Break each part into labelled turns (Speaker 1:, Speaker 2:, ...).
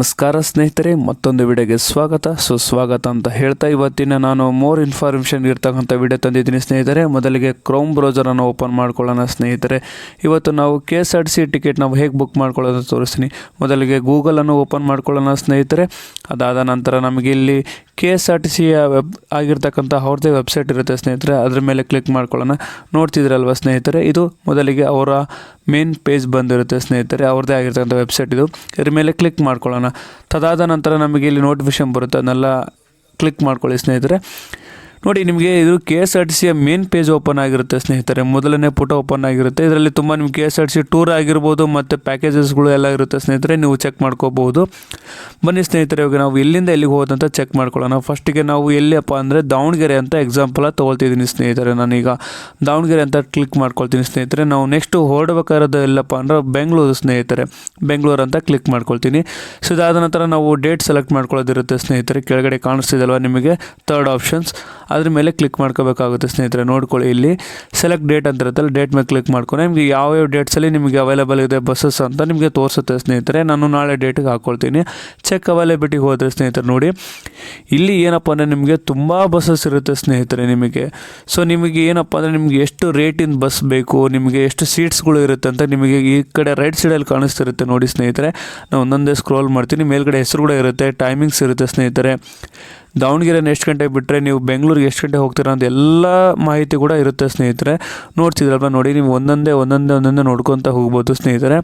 Speaker 1: ನಮಸ್ಕಾರ ಸ್ನೇಹಿತರೆ, ಮತ್ತೊಂದು ವಿಡಿಯೋಗೆ ಸ್ವಾಗತ. ಸುಸ್ವಾಗತ ಅಂತ ಹೇಳ್ತಾ ಇವತ್ತಿನ ನಾನು ಮೋರ್ ಇನ್ಫಾರ್ಮೇಷನ್ ಇರ್ತಕ್ಕಂಥ ವಿಡಿಯೋ ತಂದಿದ್ದೀನಿ ಸ್ನೇಹಿತರೆ. ಮೊದಲಿಗೆ ಕ್ರೋಮ್ ಬ್ರೌಸರನ್ನು ಓಪನ್ ಮಾಡ್ಕೊಳ್ಳೋಣ ಸ್ನೇಹಿತರೆ. ಇವತ್ತು ನಾವು K S R C ticket ನಾವು ಹೇಗೆ ಬುಕ್ ಮಾಡ್ಕೊಳ್ಳೋದು ತೋರಿಸ್ತೀನಿ. ಮೊದಲಿಗೆ ಗೂಗಲನ್ನು ಓಪನ್ ಮಾಡ್ಕೊಳ್ಳೋಣ ಸ್ನೇಹಿತರೆ. ಅದಾದ ನಂತರ ನಮಗೆ ಇಲ್ಲಿ K S R T C web ಆಗಿರ್ತಕ್ಕಂಥ ಅವ್ರದ್ದೇ ವೆಬ್ಸೈಟ್ ಇರುತ್ತೆ ಸ್ನೇಹಿತರೆ, ಅದ್ರ ಮೇಲೆ ಕ್ಲಿಕ್ ಮಾಡ್ಕೊಳ್ಳೋಣ. ನೋಡ್ತಿದ್ರಲ್ವ ಸ್ನೇಹಿತರೆ, ಇದು ಮೊದಲಿಗೆ ಅವರ ಮೇನ್ ಪೇಜ್ ಬಂದಿರುತ್ತೆ ಸ್ನೇಹಿತರೆ, ಅವ್ರದ್ದೇ ಆಗಿರ್ತಕ್ಕಂಥ ವೆಬ್ಸೈಟ್ ಇದು. ಇದ್ರ ಮೇಲೆ ಕ್ಲಿಕ್ ಮಾಡ್ಕೊಳ್ಳೋಣ. ತದಾದ ನಂತರ ನಮಗೆ ಇಲ್ಲಿ ನೋಟಿಫಿಕೇಶನ್ ಬರುತ್ತೆ, ಅದನ್ನೆಲ್ಲ ಕ್ಲಿಕ್ ಮಾಡ್ಕೊಳ್ಳಿ ಸ್ನೇಹಿತರೆ. ನೋಡಿ, ನಿಮಗೆ ಇದು ಕೆ ಎಸ್ ಆರ್ ಟಿ ಸಿಯ ಮೇನ್ ಪೇಜ್ ಓಪನ್ ಆಗಿರುತ್ತೆ, ಸ್ನೇಹಿತರೆ. ಮೊದಲನೇ ಪುಟ ಓಪನ್ ಆಗಿರುತ್ತೆ. ಇದರಲ್ಲಿ ತುಂಬ ನಿಮ್ಗೆ K S R T C tour ಆಗಿರ್ಬೋದು, ಮತ್ತು ಪ್ಯಾಕೇಜಸ್ಗಳು ಎಲ್ಲ ಇರುತ್ತೆ, ಸ್ನೇಹಿತರೆ. ನೀವು ಚೆಕ್ ಮಾಡ್ಕೋಬಹುದು. ಬನ್ನಿ, ಸ್ನೇಹಿತರೆ, ಇವಾಗ ನಾವು ಎಲ್ಲಿಂದ ಎಲ್ಲಿಗೆ ಹೋದಂತ ಚೆಕ್ ಮಾಡ್ಕೊಳ್ಳೋಣ. ಫಸ್ಟಿಗೆ ನಾವು ಎಲ್ಲಿಯಪ್ಪ ಅಂದರೆ ದಾವಣಗೆರೆ ಅಂತ ಎಕ್ಸಾಂಪಲ್ ತೊಗೊಳ್ತಿದ್ದೀನಿ, ಸ್ನೇಹಿತರೆ. ನಾನೀಗ ದಾವಣಗೆರೆ ಅಂತ ಕ್ಲಿಕ್ ಮಾಡ್ಕೊಳ್ತೀನಿ, ಸ್ನೇಹಿತರೆ. ನಾವು ನೆಕ್ಸ್ಟ್ ಹೊರಡಬೇಕಾದ ಎಲ್ಲಪ್ಪ ಅಂದ್ರೆ ಬೆಂಗಳೂರು, ಸ್ನೇಹಿತರೆ. ಬೆಂಗಳೂರು ಅಂತ ಕ್ಲಿಕ್ ಮಾಡ್ಕೊಳ್ತೀನಿ. ಸೊ ಇದಾದ ನಂತರ ನಾವು ಡೇಟ್ ಸೆಲೆಕ್ಟ್ ಮಾಡ್ಕೊಳ್ಳೋದಿರುತ್ತೆ, ಸ್ನೇಹಿತರೆ. ಕೆಳಗಡೆ ಕಾಣಿಸ್ತಿದಲ್ವ ನಿಮಗೆ? ಥರ್ಡ್ ಆಪ್ಷನ್ಸ್ ಅದ್ರ ಮೇಲೆ ಕ್ಲಿಕ್ ಮಾಡ್ಕೋಬೇಕಾಗುತ್ತೆ ಸ್ನೇಹಿತರೆ, ನೋಡ್ಕೊಳ್ಳಿ ಇಲ್ಲಿ. ಸೆಲೆಕ್ಟ್ ಡೇಟ್ ಅಂತ ಇರುತ್ತಲ್ಲ ಡೇಟ್ ಮೇಲೆ ಕ್ಲಿಕ್ ಮಾಡ್ಕೊಂಡು ನಿಮಗೆ ಯಾವ್ಯಾವ ಡೇಟ್ಸಲ್ಲಿ ನಿಮಗೆ ಅವೈಲೇಬಲ್ ಇದೆ ಬಸ್ಸಸ್ ಅಂತ ನಿಮಗೆ ತೋರಿಸುತ್ತೆ ಸ್ನೇಹಿತರೆ. ನಾನು ನಾಳೆ ಡೇಟಿಗೆ ಹಾಕ್ಕೊಳ್ತೀನಿ ಚೆಕ್ ಅವೈಲೇಬಿಲಿಟಿ ಹೋದರೆ ಸ್ನೇಹಿತರೆ ನೋಡಿ. ಇಲ್ಲಿ ಏನಪ್ಪ ಅಂದರೆ ನಿಮಗೆ ತುಂಬ ಬಸ್ಸಸ್ ಇರುತ್ತೆ ಸ್ನೇಹಿತರೆ ನಿಮಗೆ. ಸೊ ನಿಮಗೆ ಏನಪ್ಪ ಅಂದರೆ ನಿಮಗೆ ಎಷ್ಟು ರೇಟಿನ ಬಸ್ ಬೇಕು, ನಿಮಗೆ ಎಷ್ಟು ಸೀಟ್ಸ್ಗಳು ಇರುತ್ತೆ ಅಂತ ನಿಮಗೆ ಈ ಕಡೆ ರೈಟ್ ಸೈಡಲ್ಲಿ ಕಾಣಿಸ್ತಿರುತ್ತೆ ನೋಡಿ ಸ್ನೇಹಿತರೆ. ನಾನು ಒಂದೊಂದೇ ಸ್ಕ್ರೋಲ್ ಮಾಡ್ತೀನಿ, ಮೇಲ್ಗಡೆ ಹೆಸರು ಕೂಡ ಇರುತ್ತೆ ಟೈಮಿಂಗ್ಸ್ ಇರುತ್ತೆ ಸ್ನೇಹಿತರೆ. ದಾವಣಗೆರೆನ ಎಷ್ಟು ಗಂಟೆಗೆ ಬಿಟ್ಟರೆ ನೀವು ಬೆಂಗಳೂರಿಗೆ ಎಷ್ಟು ಗಂಟೆ ಹೋಗ್ತೀರಾ ಅಂತ ಎಲ್ಲ ಮಾಹಿತಿ ಕೂಡ ಇರುತ್ತೆ ಸ್ನೇಹಿತರೆ. ನೋಡ್ತಿದ್ರಲ್ವ ನೋಡಿ, ನೀವು ಒಂದೊಂದೇ ಒಂದೊಂದೇ ಒಂದೊಂದೇ ನೋಡ್ಕೊತ ಹೋಗ್ಬೋದು ಸ್ನೇಹಿತರೆ.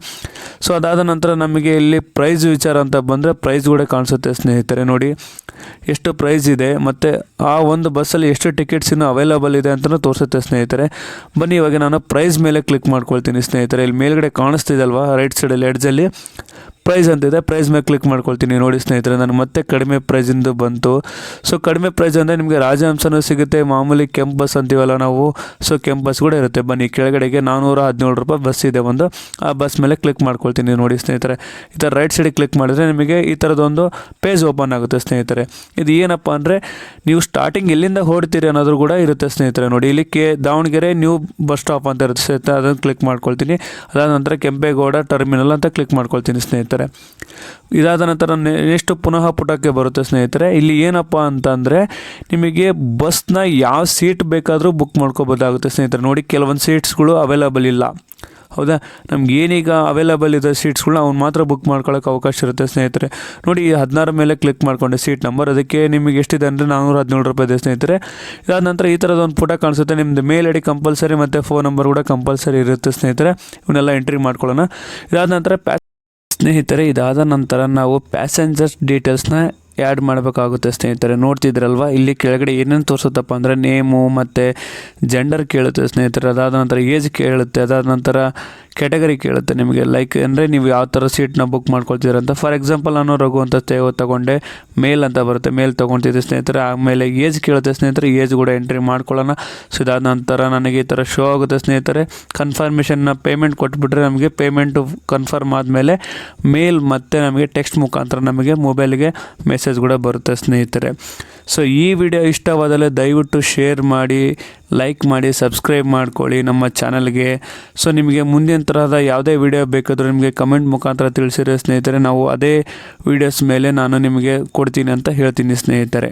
Speaker 1: ಸೊ ಅದಾದ ನಂತರ ನಮಗೆ ಇಲ್ಲಿ ಪ್ರೈಸ್ ವಿಚಾರ ಅಂತ ಬಂದರೆ ಪ್ರೈಸ್ ಕೂಡ ಕಾಣಿಸುತ್ತೆ ಸ್ನೇಹಿತರೆ ನೋಡಿ. ಎಷ್ಟು ಪ್ರೈಸ್ ಇದೆ ಮತ್ತು ಆ ಒಂದು ಬಸ್ಸಲ್ಲಿ ಎಷ್ಟು ಟಿಕೆಟ್ಸ್ ಇನ್ನೂ ಅವೈಲಬಲ್ ಇದೆ ಅಂತಲೂ ತೋರಿಸುತ್ತೆ ಸ್ನೇಹಿತರೆ. ಬನ್ನಿ, ಇವಾಗ ನಾನು ಪ್ರೈಸ್ ಮೇಲೆ ಕ್ಲಿಕ್ ಮಾಡ್ಕೊಳ್ತೀನಿ ಸ್ನೇಹಿತರೆ. ಇಲ್ಲಿ ಮೇಲ್ಗಡೆ ಕಾಣಿಸ್ತಿದಲ್ವಾ ರೈಟ್ ಸೈಡಲ್ಲಿ ಎಡ್ಜಲ್ಲಿ ಪ್ರೈಸ್ ಅಂತಿದೆ ಪ್ರೈಸ್ ಮೇಲೆ ಕ್ಲಿಕ್ ಮಾಡ್ಕೊಳ್ತೀನಿ. ನೋಡಿ ಸ್ನೇಹಿತರೆ, ನಾನು ಮತ್ತೆ ಕಡಿಮೆ ಪ್ರೈಸಿಂದು ಬಂತು. ಸೊ ಕಡಿಮೆ ಪ್ರೈಸ್ ಅಂದರೆ ನಿಮಗೆ ರಾಜಹಂಸನೂ ಸಿಗುತ್ತೆ, ಮಾಮೂಲಿ ಕೆಂಪು ಬಸ್ ಅಂತೀವಲ್ಲ ನಾವು. ಸೊ ಕೆಂಪು ಬಸ್ ಕೂಡ ಇರುತ್ತೆ. ಬನ್ನಿ, ಕೆಳಗಡೆಗೆ ನಾನ್ನೂರ ಹದಿನೇಳು ರೂಪಾಯಿ ಬಸ್ ಇದೆ ಒಂದು. ಆ ಬಸ್ ಮೇಲೆ ಕ್ಲಿಕ್ ಮಾಡ್ಕೊಳ್ತೀನಿ ನೋಡಿ ಸ್ನೇಹಿತರೆ. ಈ ಥರ ರೈಟ್ ಸೈಡಿಗೆ ಕ್ಲಿಕ್ ಮಾಡಿದ್ರೆ ನಿಮಗೆ ಈ ಥರದೊಂದು ಪೇಜ್ ಓಪನ್ ಆಗುತ್ತೆ ಸ್ನೇಹಿತರೆ. ಇದು ಏನಪ್ಪ ಅಂದರೆ, ನೀವು ಸ್ಟಾರ್ಟಿಂಗ್ ಎಲ್ಲಿಂದ ಹೊಡ್ತೀರಿ ಅನ್ನೋದು ಕೂಡ ಇರುತ್ತೆ ಸ್ನೇಹಿತರೆ. ನೋಡಿ, ಇಲ್ಲಿ K, Davanagere new bus stop ಅಂತ ಇರುತ್ತೆ ಸ್ನೇಹಿತರೆ. ಅದನ್ನು ಕ್ಲಿಕ್ ಮಾಡ್ಕೊಳ್ತೀನಿ. ಅದಾದ ನಂತರ ಕೆಂಪೇಗೌಡ ಟರ್ಮಿನಲ್ ಅಂತ ಕ್ಲಿಕ್ ಮಾಡ್ಕೊಳ್ತೀನಿ ಸ್ನೇಹಿತರೆ. ಇದಾದ ನಂತರ ನೆಕ್ಸ್ಟ್ ಪುನಃ ಪುಟಕ್ಕೆ ಬರುತ್ತೆ ಸ್ನೇಹಿತರೆ. ಇಲ್ಲಿ ಏನಪ್ಪ ಅಂತಂದರೆ, ನಿಮಗೆ ಬಸ್ನ ಯಾವ ಸೀಟ್ ಬೇಕಾದರೂ ಬುಕ್ ಮಾಡ್ಕೋಬೋದಾಗುತ್ತೆ ಸ್ನೇಹಿತರೆ. ನೋಡಿ, ಕೆಲವೊಂದು ಸೀಟ್ಸ್ಗಳು ಅವೈಲಬಲ್ ಇಲ್ಲ. ಹೌದಾ? ನಮ್ಗೆ ಏನೀಗ ಅವೈಲಬಲ್ ಇದೆ ಸೀಟ್ಸ್ಗಳನ್ನ ಅವ್ನು ಮಾತ್ರ ಬುಕ್ ಮಾಡ್ಕೊಳ್ಳೋಕೆ ಅವಕಾಶ ಇರುತ್ತೆ ಸ್ನೇಹಿತರೆ. ನೋಡಿ ಹದಿನಾರು ಮೇಲೆ ಕ್ಲಿಕ್ ಮಾಡಿಕೊಂಡೆ ಸೀಟ್ ನಂಬರ್ ಅದಕ್ಕೆ ನಿಮಗೆ ಎಷ್ಟಿದೆ ಅಂದರೆ ನಾನ್ನೂರ ಹದಿನೇಳು ರೂಪಾಯಿ ಇದೆ ಸ್ನೇಹಿತರೆ. ಇದಾದ ನಂತರ ಈ ಥರದ ಒಂದು ಪುಟ ಕಾಣಿಸುತ್ತೆ. ನಿಮ್ಮದು ಮೇಲ್ ಐ ಡಿ ಕಂಪಲ್ಸರಿ ಮತ್ತು ಫೋನ್ ನಂಬರ್ ಕೂಡ ಕಂಪಲ್ಸರಿ ಇರುತ್ತೆ ಸ್ನೇಹಿತರೆ. ಇವನ್ನೆಲ್ಲ ಎಂಟ್ರಿ ಮಾಡ್ಕೊಳ್ಳೋಣ. ಇದಾದ ನಂತರ ಪ್ಯಾ ಸ್ನೇಹಿತರೆ ಇದಾದ ನಂತರ ನಾವು ಪ್ಯಾಸೆಂಜರ್ಸ್ ಡೀಟೇಲ್ಸ್ನ ಆ್ಯಡ್ ಮಾಡಬೇಕಾಗುತ್ತೆ ಸ್ನೇಹಿತರೆ. ನೋಡ್ತಿದ್ರಲ್ವ ಇಲ್ಲಿ ಕೆಳಗಡೆ ಏನೇನು ತೋರಿಸುತ್ತಪ್ಪ ಅಂದರೆ ನೇಮು ಮತ್ತು ಜೆಂಡರ್ ಕೇಳುತ್ತೆ ಸ್ನೇಹಿತರೆ. ಅದಾದ ನಂತರ ಏಜ್ ಕೇಳುತ್ತೆ, ಅದಾದ ನಂತರ ಕ್ಯಾಟಗರಿ ಕೇಳುತ್ತೆ ನಿಮಗೆ. ಲೈಕ್ ಅಂದರೆ ನೀವು ಯಾವ ಥರ ಸೀಟ್ನ ಬುಕ್ ಮಾಡ್ಕೊಳ್ತೀರ ಅಂತ. ಫಾರ್ ಎಕ್ಸಾಂಪಲ್ ನಾನು ರಘು ಅಂತ ತಗೊಂಡೆ. ಮೇಲ್ ಅಂತ ಬರುತ್ತೆ. ಮೇಲ್ ತೊಗೊಳ್ತಿದ್ದೆ ಸ್ನೇಹಿತರೆ. ಆಮೇಲೆ ಏಜ್ ಕೇಳುತ್ತೆ ಸ್ನೇಹಿತರೆ. ಏಜ್ ಕೂಡ ಎಂಟ್ರಿ ಮಾಡ್ಕೊಳ್ಳೋಣ. ಸೊ ಇದಾದ ನಂತರ ನನಗೆ ಈ ಥರ ಶೋ ಆಗುತ್ತೆ ಸ್ನೇಹಿತರೆ. ಕನ್ಫರ್ಮೇಷನ್ನ ಪೇಮೆಂಟ್ ಕೊಟ್ಬಿಟ್ರೆ ನಮಗೆ ಪೇಮೆಂಟು ಕನ್ಫರ್ಮ್ ಆದಮೇಲೆ ಮೇಲ್ ಮತ್ತು ನಮಗೆ ಟೆಕ್ಸ್ಟ್ ಮುಖಾಂತರ ನಮಗೆ ಮೊಬೈಲ್ಗೆ ಮೆಸೇಜ್ ಕೂಡ ಬರುತ್ತೆ ಸ್ನೇಹಿತರೆ. ಸೊ ಈ ವಿಡಿಯೋ ಇಷ್ಟವಾದಲ್ಲಿ ದಯವಿಟ್ಟು ಶೇರ್ ಮಾಡಿ ಲೈಕ್ ಮಾಡಿ ಸಬ್ಸ್ಕ್ರೈಬ್ ಮಾಡ್ಕೊಳ್ಳಿ ನಮ್ಮ ಚಾನಲ್ಗೆ ಸೊ ನಿಮಗೆ ಮುಂದಿನ ತರಹದ ಯಾವುದೇ ವಿಡಿಯೋ ಬೇಕಾದರೂ ನಿಮಗೆ ಕಮೆಂಟ್ ಮುಖಾಂತರ ತಿಳಿಸಿರೋ ಸ್ನೇಹಿತರೆ, ನಾವು ಅದೇ ವಿಡಿಯೋಸ್ ಮೇಲೆ ನಾನು ನಿಮಗೆ ಕೊಡ್ತೀನಿ ಅಂತ ಹೇಳ್ತೀನಿ ಸ್ನೇಹಿತರೆ.